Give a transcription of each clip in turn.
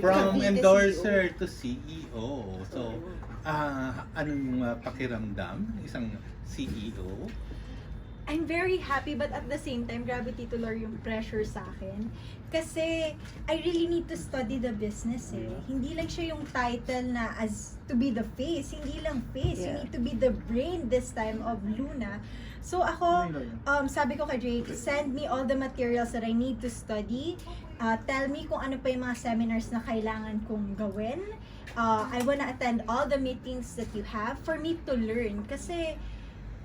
From endorser to CEO. So, ah anong ah, pakiramdam isang E CEO? I'm very happy but at the same time, grabe Tito Lor yung pressure sa akin. Kasi I really need to study the business eh. Hindi lang siya yung title na as to be the face. Hindi lang face. You Yeah. need to be the brain this time of Luna. So ako, um, sabi ko kay Drake, send me all the materials that I need to study. Uh, tell me kung ano pa yung mga seminars na kailangan kong gawin. Uh, I wanna attend all the meetings that you have for me to learn. Kasi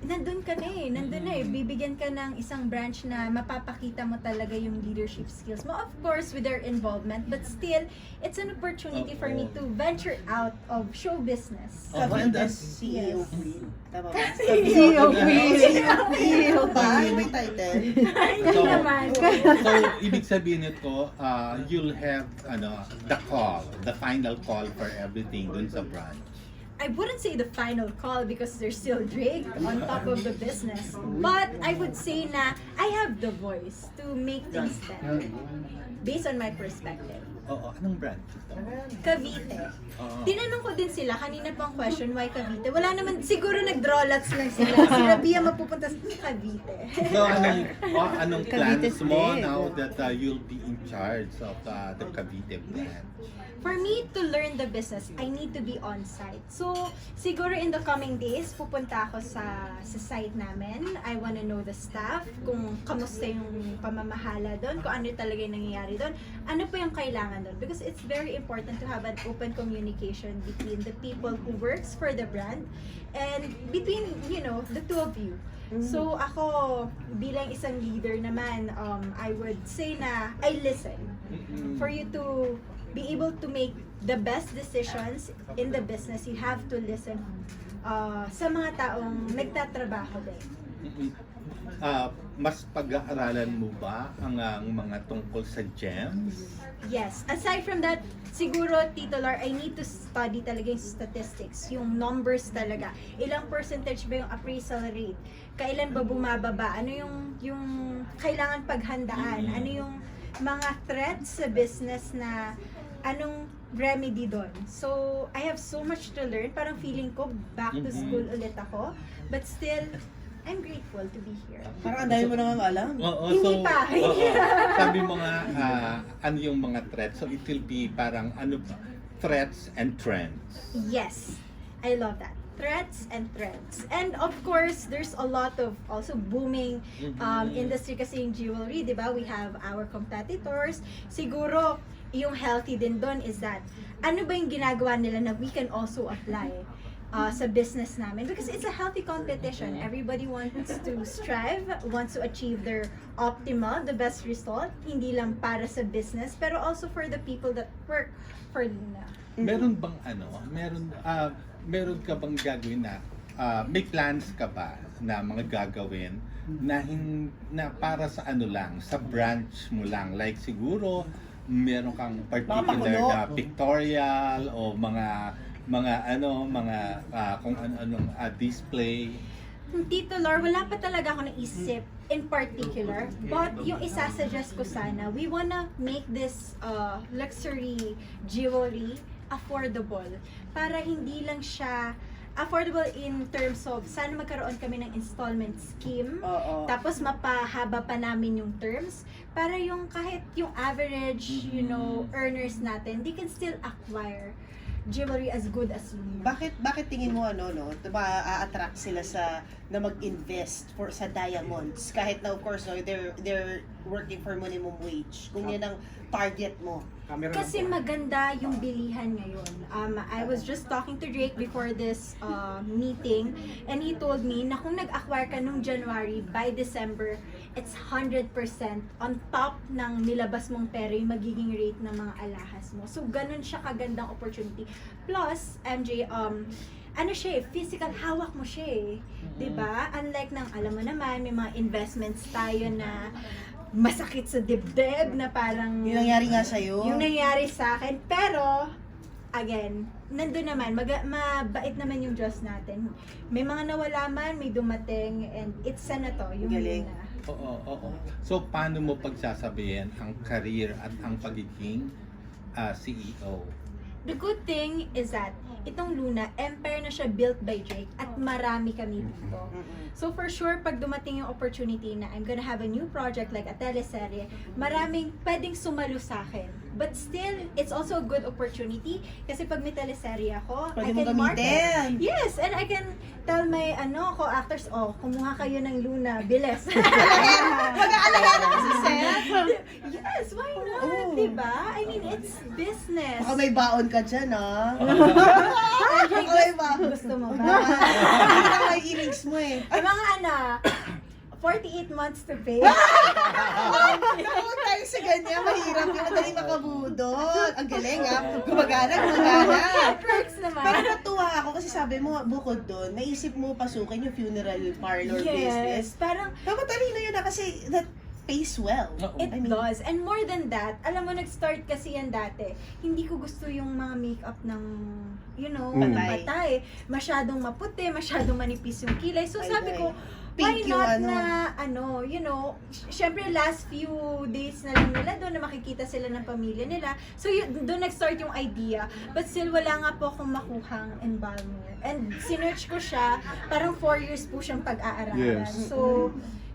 nandun ka na eh, nandun na eh. Bibigyan ka ng isang branch na mapapakita mo talaga yung leadership skills mo. Of course, with their involvement, but still, it's an opportunity for me to venture out of show business. Oh, and that's- CEO. Queen. Tama ba? CEO Queen. CEO? Yung may title. So, naman. so ibig sabihin nito, ah, you'll have ano, the call, the final call for everything dun sa branch. I wouldn't say the final call because there's still Drake on top of the business. But I would say na I have the voice to make things better based on my perspective. Oo, anong ito? Cavite. Oo. Tinanong ko din sila, kanina pang question, why Cavite? Wala naman, siguro nag-draw lots lang sila. Si Rabia mapupunta sa Cavite. So, anong, oh, anong Cavite plans mo now that uh, you'll be in charge of uh, the Cavite branch? For me to learn the business, I need to be on site. So, siguro in the coming days, pupunta ako sa sa site namin. I wanna know the staff, kung kamusta yung pamamahala doon, kung ano talaga yung nangyayari doon, ano po yung kailangan doon. Because it's very important to have an open communication between the people who works for the brand and between, you know, the two of you. So ako, bilang isang leader naman, um, I would say na I listen Mm-mm. for you to be able to make the best decisions in the business, you have to listen uh, sa mga taong nagtatrabaho din. Mm-mm. Ah, mas pag-aaralan mo ba ang, ang mga tungkol sa gems? Yes. Aside from that, siguro, Tito Lar, I need to study talaga yung statistics, yung numbers talaga. Ilang percentage ba yung appraisal rate? Kailan ba bumababa? Ano yung, yung kailangan paghandaan? Mhm. Ano yung mga threats sa business na anong remedy doon? So, I have so much to learn. Parang feeling ko, back to Mhm. school ulit ako. But still, I'm grateful to be here. Parang ang dami mo nang alam. Oo, Hindi pa. oo. sabi mo nga, ah, ano yung mga threats? So it will be parang ano ba? Threats and trends. Yes, I love that. Threats and trends. And of course, there's a lot of also booming um, Mhm. industry kasi yung jewelry, di ba? We have our competitors. Siguro, yung healthy din doon is that, ano ba yung ginagawa nila na we can also apply uh, sa business namin? Because it's a healthy competition. Everybody wants to strive, wants to achieve their optimal, the best result. Hindi lang para sa business, pero also for the people that work for Luna. Meron bang ano, meron ah, meron ka bang gagawin na ah, may plans ka ba na mga gagawin na hin, na para sa ano lang, sa branch mo lang. Like siguro meron kang particular na pictorial o mga mga ano, mga ah, kung ano-anong ah, display. Tito Lor, wala pa talaga ako naisip in particular. But yung isa-suggest ko sana, we wanna make this uh, luxury jewelry affordable. Para hindi lang siya affordable in terms of sana magkaroon kami ng installment scheme. Oo. Tapos mapahaba pa namin yung terms para yung kahit yung average, you know, earners natin, they can still acquire jewelry as good as Luna. Bakit bakit tingin mo ano no, 'di ba a-attract sila sa na mag-invest for sa diamonds kahit na of course no, they're they're working for minimum wage. Kung yan ang target mo. Kasi maganda yung bilihan ngayon. Um, I was just talking to Drake before this uh, meeting and he told me na kung nag-acquire ka nung January, by December, it's 100% on top ng nilabas mong pera yung magiging rate ng mga alahas mo. So, ganun siya kagandang opportunity. Plus, MJ, um, ano siya eh, physical, hawak mo siya eh. 'Di ba? Unlike ng, alam mo naman, may mga investments tayo na masakit sa dibdib na parang Yung nangyari nga sa yung nangyari sa akin. Pero, again, nandun naman, mag- mabait naman yung Diyos natin. May mga nawala man, may dumating, and it's sana to, yung Galing. Luna. Oo, oo. So paano mo pagsasabihin ang career at ang pagiging ah, CEO. The good thing is that itong Luna, empire na siya built by Drake at marami kami dito. Mm-mm. So for sure, pag dumating yung opportunity na I'm gonna have a new project like a teleserye, maraming pwedeng sumalo sa akin. But still, it's also a good opportunity kasi pag may teleserye ako, Pwede I mo can market. gamitin. Yes, and I can tell my ano ko actors, oh, kumuha kayo ng Luna, bilis. Mag-aalaga na si Seth. yes, why not? Oo. Diba? I mean, it's business. Baka may baon ka dyan, ah. Baka may baon. gusto mo ba? Hindi na may innings mo eh. Ay, mga ano, 48 months to pay. Naku, tayo sa ganyan, mahirap yung madali makabudot. Ang galing ah, gumagana, gumagana. Perks naman. Pero natuwa ako kasi sabi mo, bukod doon, naisip mo pasukin yung funeral parlor business. yes, parang Dapat talino yun na kasi that pays well. Oo. It I mean- does. And more than that, alam mo, nag-start kasi yan dati. Hindi ko gusto yung mga makeup ng, you know, Mm. Patay. patay. Masyadong maputi, masyadong manipis yung kilay. So Ay, sabi ay. Why yung not ano. na, ano, you know, sy- syempre last few days na lang nila doon na makikita sila ng pamilya nila. So yun, doon nag-start yung idea. But still, wala nga po akong makuhang embalmer. And sinearch ko siya, parang four years po siyang pag-aaralan. Yes. So,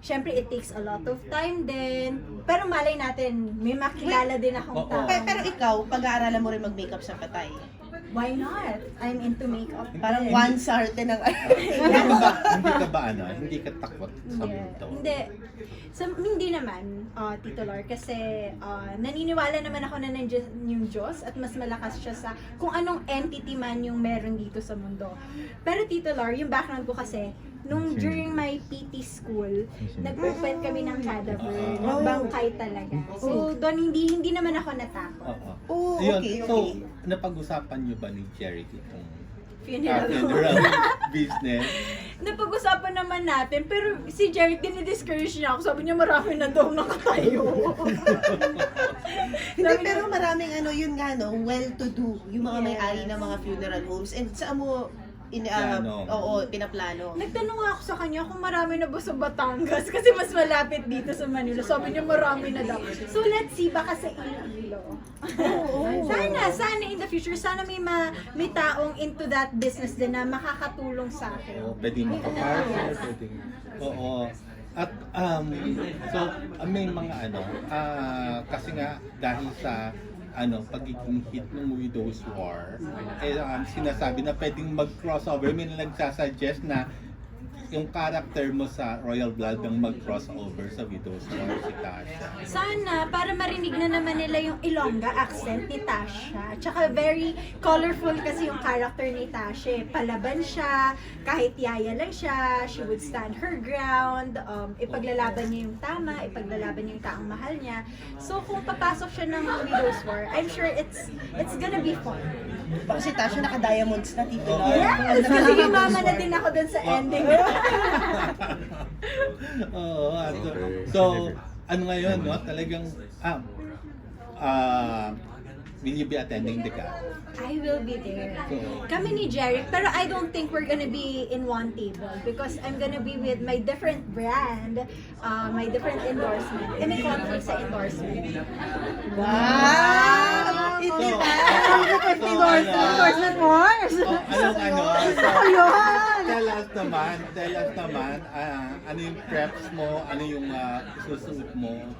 Siyempre, it takes a lot of time din. Pero malay natin, may makilala din akong Oo. tao. Pe- Pero ikaw, pag-aaralan mo rin mag-makeup sa patay. Why not? I'm into makeup. Parang one sarte ng hindi ka ba, hindi ka ba ano, hindi ka takot sa multo? Hindi. So, hindi naman, uh, Tito Lor, kasi uh, naniniwala naman ako na nandiyan yung Diyos at mas malakas siya sa kung anong entity man yung meron dito sa mundo. Pero Tito Lor, yung background ko kasi, nung during my PT school, nag-open kami ng cadaver, Oh. nagbangkay talaga. So, doon hindi hindi naman ako natakot. Oo. Oh, Yun, okay, So, okay. napag-usapan niyo ba ni Jerry itong ah, Funeral. funeral business? Napag-usapan naman natin, pero si Jerry, dinidiscourage niya ako. Sabi niya, marami na daw nakatayo. Hindi, Sabi pero maraming ano, yun nga no, well-to-do, yung mga Yes. may-ari ng mga funeral homes. And saan mo, in, uh, Plano. oo, pinaplano. Nagtanong ako sa kanya kung marami na ba sa Batangas kasi mas malapit dito sa Manila. Sabi niya marami na daw. So let's see, baka sa Iloilo. Oo. sana, sana in the future, sana may ma, may taong into that business din na makakatulong sa akin. Oo, pwedeng makapartner, pwedeng... Oo. At um, so may mga ano, ah, kasi nga dahil sa ano, pagiging hit ng Widow's War, eh, um, sinasabi na pwedeng mag-crossover. May nagsasuggest na yung character mo sa Royal Blood ang mag-crossover sa Widow's War si Tasha. Sana, para marinig na naman nila yung Ilongga accent ni Tasha. Tsaka very colorful kasi yung character ni Tasha. eh. Palaban siya, kahit yaya lang siya, she would stand her ground, um, ipaglalaban niya yung tama, ipaglalaban niya yung taong mahal niya. So kung papasok siya ng Widow's War, I'm sure it's it's gonna be fun. Kasi Tasha naka-diamonds na, Tito. Lord. Yes! Kasi umama na din ako dun sa ending. Oo, at, Okay. so, ano ngayon, no? Talagang, ah, ah, will you be attending the gala? I will be there. So, Kami ni Jerry, pero I don't think we're gonna be in one table because I'm gonna be with my different brand, uh, my different endorsement. Eh, may conflict sa endorsement. Wow! It's So, that! so, ano, Endorsement wars! Oh, anong ano? So, Ayun! tell us naman, tell us naman, ah, ano yung preps mo, ano yung ah, isusuot mo